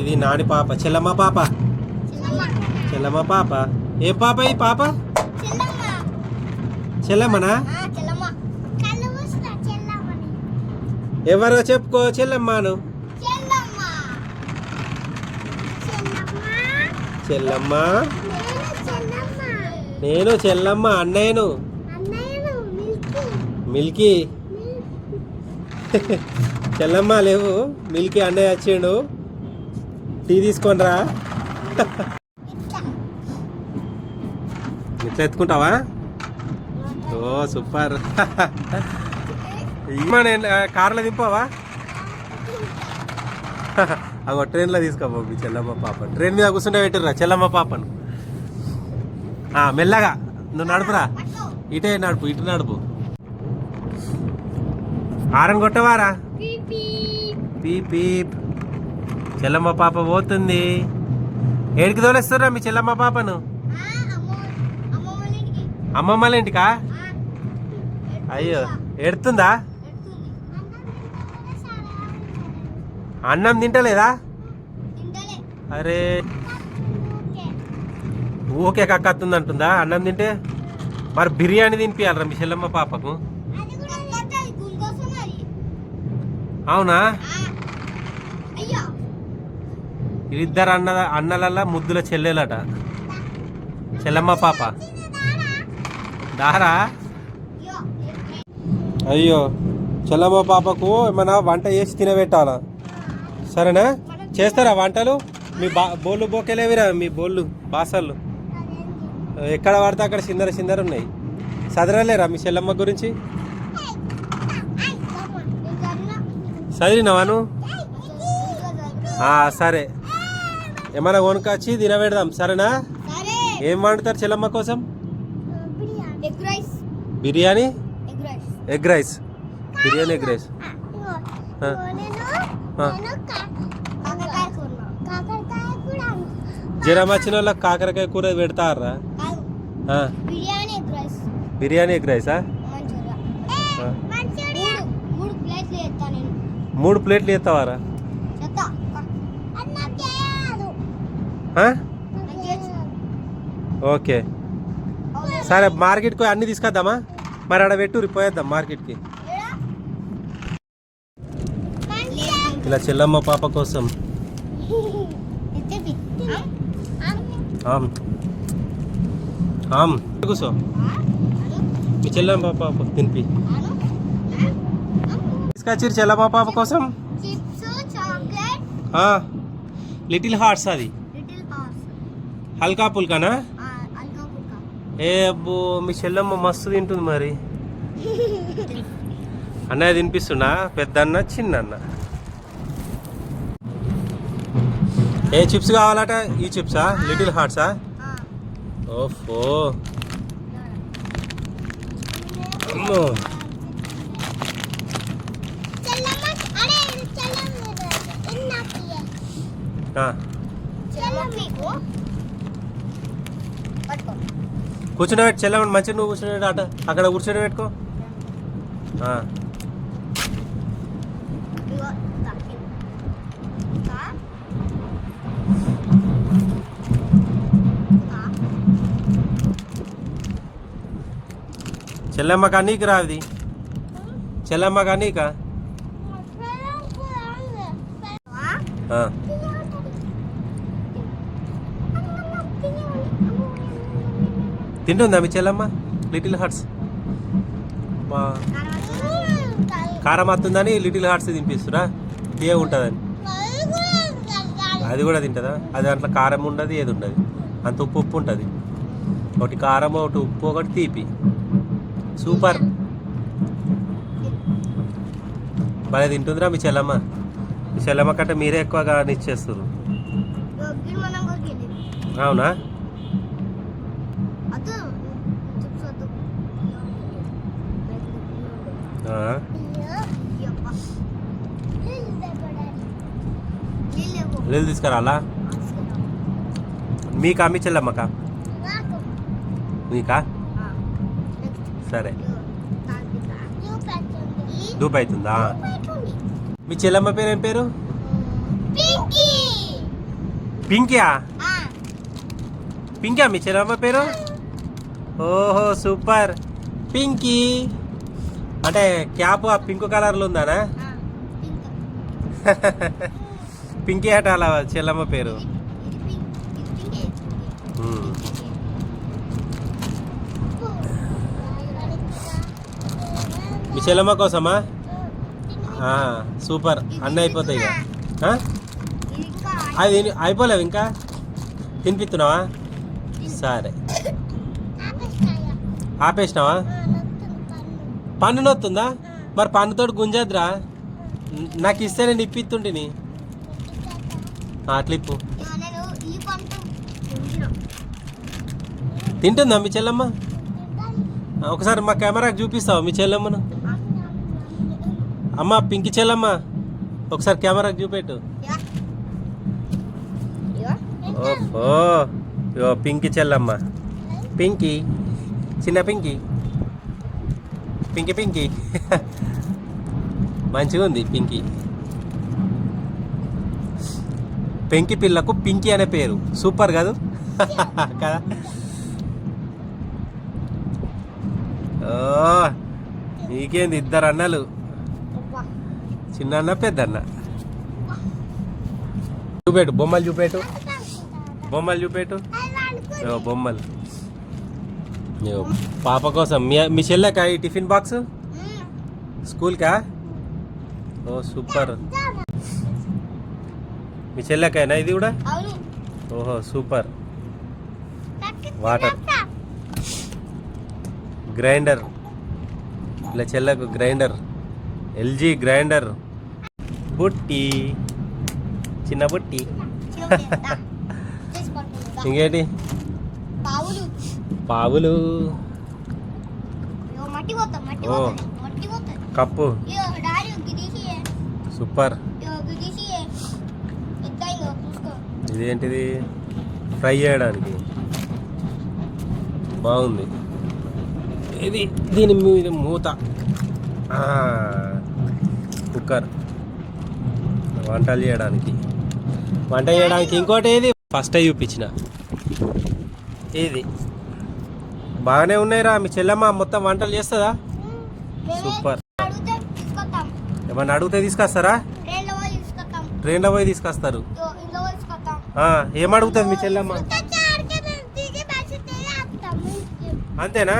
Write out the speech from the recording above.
ఇది నాని పాప. చెల్లమ్మ పాప. చెల్లమ్మ పాప. ఏ పాప ఈ పాప? చెల్లమ్మనా? ఎవరో చెప్పుకో చెల్లమ్మను. చెల్లమ్మ? నేను చెల్లమ్మ అన్నయ్యను. మిల్కీ. చెల్లమ్మ లేవు. మిల్కీ అన్నయ్య వచ్చిండు. టీ తీసుకొనిరా ఇట్లా ఎత్తుకుంటావా? ఓ సూపర్. కార్లో దింపావా? అగో ట్రైన్లో తీసుకోపో మీ చెల్లమ్మ పాప ట్రైన్ మీద కూర్చుంటే పెట్టిర్రా చెల్లమ్మ పాపను. ఆ, మెల్లగా నువ్వు నడుపురా. ఇటే నడుపు ఇటు నడుపు. ఆరని కొట్టవారా? పీప్ పీప్ చెల్లమ్మ పాప పోతుంది. ఏడికి తోలేస్తారా మీ చెల్లమ్మ పాపను? అమ్మమ్మల ఇంటికా? అయ్యో ఎడుతుందా అన్నం తింటలేదా? అరే. ఊకే కక్కత్తుంది అంటుందా అన్నం తింటే? మరి బిర్యానీ తినిపించాలరా మీ చెల్లమ్మ పాపకు? అవునా? వీళ్ళిద్దరు అన్న అన్నలల్లా ముద్దుల చెల్లెలట. చెల్లమ్మ పాప. దారా? అయ్యో చెల్లమ్మ పాపకు ఏమైనా వంట చేసి తినబెట్టాలా? సరేనా? చేస్తారా వంటలు? మీ బా బోళ్ళు బోకెలేవిరా మీ బోళ్ళు బాసళ్ళు. ఎక్కడ పడితే అక్కడ చిందర చిందర ఉన్నాయి. చదరలేరా మీ చెల్లమ్మ గురించి? చదివినావా సరే. ఏమైనా కొనుకొచ్చి తినబెడదాం సరేనా? సరే. ఏం వండుతారు చెల్లమ్మ కోసం? Biryani? Egg rice. Biryani egg rice. జ్వరం వచ్చిన వాళ్ళకి కాకరకాయ కూర పెడతారా? Biryani egg rice. మూడు ప్లేట్లు ఎత్తావారా చెత్త అన్న చేయదు ఆ? నాకు చేయొచ్చు. ఓకే. సరే మార్కెట్కి అన్ని తీసుకొద్దామా? మరి ఆడ పెట్టు పోయేద్దాం మార్కెట్కి? ఇలా చెల్లమ్మ పాప కోసం. కూసో మీ చెల్లమ్మ పాప తినిపి. తీసుకొచ్చిరు చెల్లమ్మ పాప కోసం? లిటిల్ హార్ట్స్ అది. హల్కా పుల్కానా? ఏ అబ్బో మీ చెల్లమ్మ మస్తు తింటుంది మరి. అన్నయ్య తినిపిస్తున్నా పెద్ద అన్న చిన్న అన్న ఏ చిప్స్ కావాలట? ఈ చిప్సా? లిటిల్ హార్ట్సా? ఓఫో. అమ్మో. ఆ, చెల్లమ్మ మీకు పట్టుకో కూర్చుని చెల్లమ్మ మంచిగా నువ్వు కూర్చుని అట అక్కడ కూర్చొని పెట్టుకో. ఆ, ఇగో తాకి తా తా చెల్లమ్మ కనీకి రాది చెల్లమ్మ కనీక తింటుందా మీ చెల్లమ్మ? లిటిల్ హార్ట్స్ మా కారం వస్తుందని లిటిల్ హార్ట్స్ తినిపిస్తురా? ఏ ఉంటుందని. అది కూడా తింటుందా? అది దాంట్లో కారం ఉండదు ఏది ఉండదు. అంత ఉప్పు ఉప్పు ఉంటుంది. ఒకటి కారం ఒకటి ఉప్పు ఒకటి తీపి. సూపర్ భలే తింటుందిరా మీ చెల్లమ్మ. మీ చెల్లమ్మ కంటే మీరే ఎక్కువగా కొరికింది అవునా అదు చిప్స్ వద్దు ఆ, నీళ్ళు తీసుకురాలా మీకా మీ చెల్లమ్మకా? మీకా? సరే. దూపు అవుతుందా? మీ చెల్లమ్మ పేరు ఏం పేరు? పింకియా? ఆ, పింకా మీ చెల్లమ్మ పేరు? ఓహో సూపర్. పింకీ. అంటే క్యాప్ ఆ పింక్ కలర్లో ఉందానా? పింక్. అట అలా చెల్లమ్మ పేరు. మీ చెల్లమ్మ కోసమా? సూపర్. అన్నీ అయిపోతాయి ఇక. అది అయిపోలేవు ఇంకా? తినిపిస్తున్నావా? సరే. ఆపేసినావా? పన్ను నొత్తుందా? మరి పన్నుతోటి గుంజద్రా నాకు ఇస్తే నేను ఇప్పిస్తుంటిని అట్లా ఇప్పు తింటుందా మీ చెల్లమ్మ? ఒకసారి మా కెమెరాకి చూపిస్తావా మీ చెల్లమ్మను? అమ్మ పింకి చెల్లమ్మ. ఒకసారి కెమెరాకి చూపెట్టు. ఓహో పింకి చెల్లమ్మ. పింకి చిన్న పింకి. పింకి పింకి మంచిగా ఉంది పింకి పెంకి పిల్లకు పింకి అనే పేరు. సూపర్ కాదు? కదా? ఓ నీకేంది ఇద్దరు అన్నలు? చిన్న అన్న పెద్దన్న? చూపెట్టు బొమ్మలు చూపెట్టు. బొమ్మలు చూపెట్టు. బొమ్మలు. పాప కోసం. మీ మీ చెల్లెకా ఈ టిఫిన్ బాక్స్. స్కూల్కా? ఓ సూపర్. మీ చెల్లెకైనా ఇది కూడా? ఓహో సూపర్. వాటర్. గ్రైండర్. ఇలా చెల్లకు గ్రైండర్. LG grinder. బుట్టి. చిన్న బుట్టి. ఇంకేంటి? పావులు. కప్పు. సూపర్. ఇదేంటిది? ఫ్రై చేయడానికి. బాగుంది. ఇది దీని మీద మూత. కుక్కర్. వంటలు చేయడానికి. వంట చేయడానికి ఇంకోటి ఏది? ఫస్ట్ చూపించిన. ఇది బాగానే ఉన్నాయిరా. మీ చెల్లెమ్మ మొత్తం వంటలు చేస్తుందా? సూపర్. ఏమన్నా అడిగితే తీసుకొస్తారా? ట్రైన్లో పోయి తీసుకొస్తారు. ఏం అడుగుతుంది మీ చెల్లెమ్మ. అంతేనా.